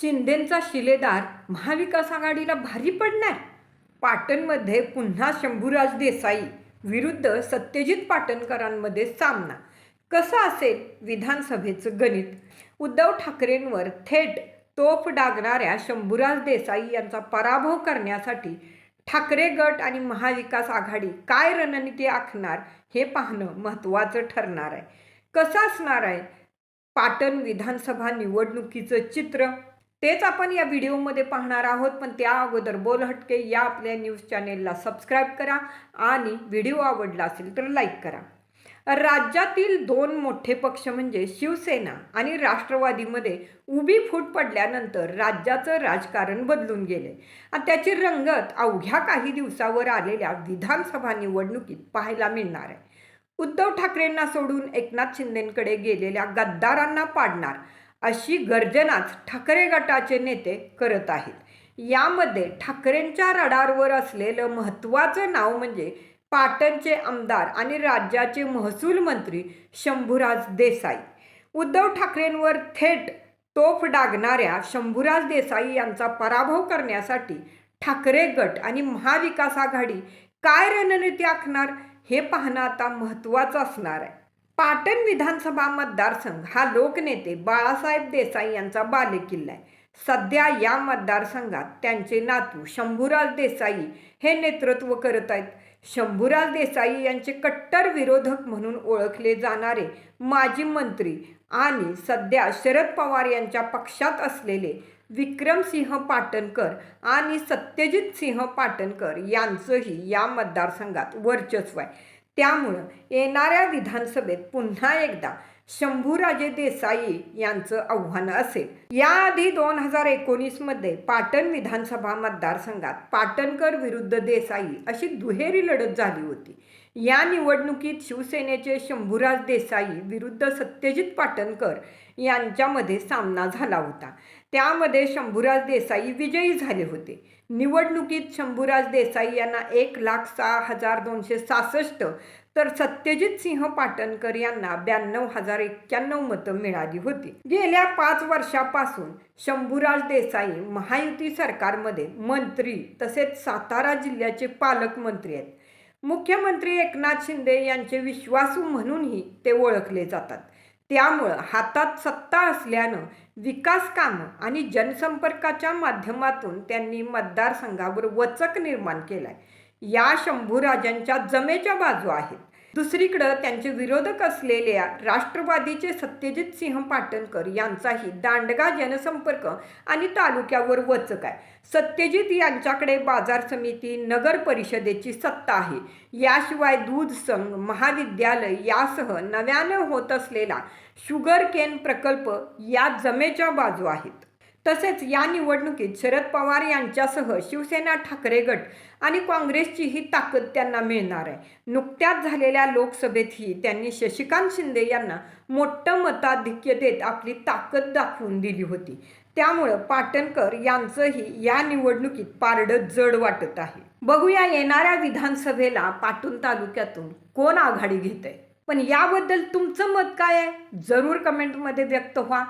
शिंदेंचा शिलेदार महाविकास आघाडीला भारी पडणार. पाटणमध्ये पुन्हा शंभूराज देसाई विरुद्ध सत्यजित पाटणकरांमध्ये सामना. कसं असेल विधानसभेचं गणित? उद्धव ठाकरेंवर थेट तोफ डागणाऱ्या शंभूराज देसाई यांचा पराभव करण्यासाठी ठाकरे गट आणि महाविकास आघाडी काय रणनीती आखणार हे पाहणं महत्त्वाचं ठरणार आहे. कसं असणार आहे? पाटण विधानसभा निवडणुकीचं चित्र? तेच आपण या व्हिडिओमध्ये पाहणार आहोत पण त्या अगोदर बोल हटके या आपल्या न्यूज चॅनेलला सबस्क्राईब करा आणि व्हिडिओ आवडला असेल तर लाईक करा. राज्यातील दोन मोठे पक्ष म्हणजे शिवसेना आणि राष्ट्रवादीमध्ये उभी फूट पडल्यानंतर राज्याचं राजकारण बदलून गेले. आणि त्याची रंगत अवघ्या काही दिवसावर आलेल्या विधानसभा निवडणुकीत पाहायला मिळणार आहे. उद्धव ठाकरेंना सोडून एकनाथ शिंदेंकडे गेलेल्या गद्दारांना पाडणार अशी गर्जनाच ठाकरे गटाचे नेते करत आहेत. यामध्ये ठाकरेंच्या रडारवर असलेलं महत्त्वाचं नाव म्हणजे पाटणचे आमदार आणि राज्याचे महसूल मंत्री शंभूराज देसाई. उद्धव ठाकरेंवर थेट तोफ डागणाऱ्या शंभूराज देसाई यांचा पराभव करण्यासाठी ठाकरे गट आणि महाविकास आघाडी काय रणनीती आखणार हे पाहणं आता महत्त्वाचं असणार आहे. पाटण विधानसभा मतदारसंघ हा लोकनेते बाळासाहेब देसाई यांचा बालेकिल्ला आहे. सध्या या मतदारसंघात त्यांचे नातू शंभूराज देसाई हे नेतृत्व करत आहेत. शंभूराज देसाई यांचे कट्टर विरोधक म्हणून ओळखले जाणारे माजी मंत्री आणि सध्या शरद पवार यांच्या पक्षात असलेले विक्रमसिंह पाटणकर आणि सत्यजित सिंह पाटणकर यांचंही या मतदारसंघात वर्चस्व आहे. त्यामुळं येणाऱ्या विधानसभेत पुन्हा एकदा शंभूराजे देसाई यांचं आव्हान असेल. याआधी दोन हजार एकोणीसमध्ये पाटण विधानसभा मतदारसंघात पाटणकर विरुद्ध देसाई अशी दुहेरी लढत झाली होती. या निवडणुकीत शिवसेनेचे शंभूराज देसाई विरुद्ध सत्यजित पाटणकर यांच्यामध्ये सामना झाला होता. त्यामध्ये शंभूराज देसाई विजयी झाले होते. निवडणुकीत शंभूराज देसाई यांना एक लाख सहा हजार दोनशे सहासष्ट तर सत्यजित सिंह पाटणकर यांना ब्याण्णव हजार एक्क्याण्णव मतं मिळाली होती. गेल्या पाच वर्षापासून शंभूराज देसाई महायुती सरकारमध्ये मंत्री तसेच सातारा जिल्ह्याचे पालकमंत्री आहेत. मुख्यमंत्री एकनाथ शिंदे यांचे विश्वासू म्हणूनही ते ओळखले जातात. त्यामुळं हातात सत्ता असल्यानं विकास कामं आणि जनसंपर्काच्या माध्यमातून त्यांनी मतदारसंघावर वचक निर्माण केलाय. या शंभूराजांच्या जमेच्या बाजू आहेत. दुसरीकडं त्यांचे विरोधक असलेल्या राष्ट्रवादीचे सत्यजित सिंह पाटणकर यांचाही दांडगा जनसंपर्क आणि तालुक्यावर वचक आहे. सत्यजित यांच्याकडे बाजार समिती नगर परिषदेची सत्ता आहे. याशिवाय दूध संघ महाविद्यालय यासह नव्यानं होत असलेला शुगर केन प्रकल्प या जमेच्या बाजू आहेत. तसेच या निवडणुकीत शरद पवार यांच्यासह शिवसेना ठाकरे गट आणि काँग्रेसचीही ताकद त्यांना मिळणार आहे. नुकत्याच झालेल्या लोकसभेतही त्यांनी शशिकांत शिंदे यांना मोठं मताधिक्य देत आपली ताकद दाखवून दिली होती. त्यामुळं पाटणकर यांचंही या निवडणुकीत पारडं जड वाटत आहे. बघूया येणाऱ्या विधानसभेला पाटून तालुक्यातून कोण आघाडी घेत आहे पण याबद्दल तुमचं मत काय आहे? जरूर कमेंटमध्ये व्यक्त व्हा.